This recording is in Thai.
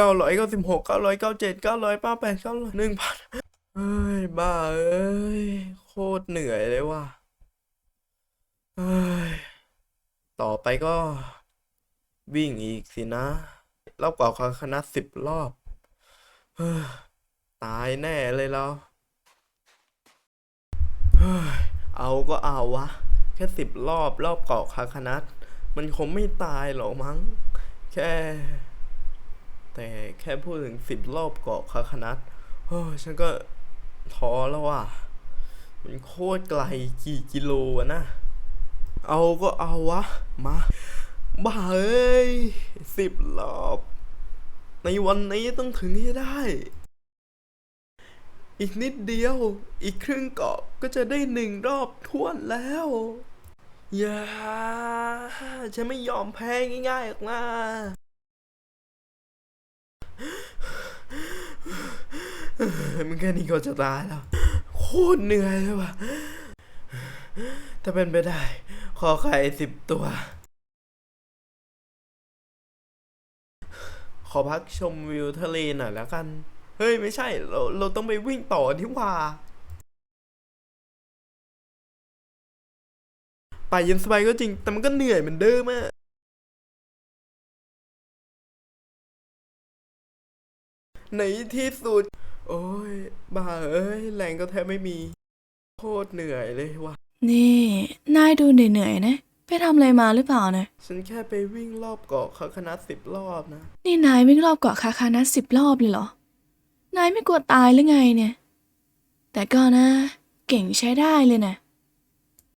เก้าร้อยเก้าสิบหกเก้าร้อยเก้าเจ็ดเก้าร้อยป้าแปดเก้าร้อยหนึ่งพันเอ้ย บ้าเอ้ย โคตรเหนื่อยเลยว่ะเอ้ย ต่อไปก็ วิ่งอีกสินะรอบกว่าคณะสิบรอบเฮ้ยตายแน่เลยเราเฮ้ยเอาก็เอาวะ แค่สิบรอบรอบเกาะคาคนัดมันคงไม่ตายหรอกมั้ง แค่ แต่แค่พูดถึงสิบรอบเกาะคาคนัดเฮ้ยฉันก็ท้อแล้วว่ะ มันโคตรไกลกี่กิโลอะนะ เอาก็เอาวะ มา บ้าเอ้ยสิบรอบ ในวันนี้ต้องถึงให้ได้ อีกนิดเดียว อีกครึ่งเกาะก็จะได้หนึ่งรอบท้วนแล้วอย่าฉันไม่ยอมแพ้ง่ายๆหรอกนะ มันแค่นี้ก็จะตายแล้ว โคตรเหนื่อยเลยว่ะ ถ้าเป็นไปได้ ขอไข่สิบตัว ขอพักชมวิวทะเลหน่อยแล้วกัน เฮ้ย ไม่ใช่ เราเราต้องไปวิ่งต่อนี่ว่าไปเย็นสบายก็จริง แต่มันก็เหนื่อยเหมือนเดิมอะในที่สุด โอ้ยบ้าเอ้ยแรงก็แทบไม่มี โคตรเหนื่อยเลยว่ะ นี่ นายดูเหนื่อยๆนะ ไปทำอะไรมาหรือเปล่านะฉันแค่ไปวิ่งรอบเกาะคาคณะสิบรอบนะ นี่นายวิ่งรอบเกาะคาคานัสสิบรอบเลยเหรอ นายไม่กลัวตายหรือไงเนี่ย แต่ก็นะ เก่งใช้ได้เลยนะ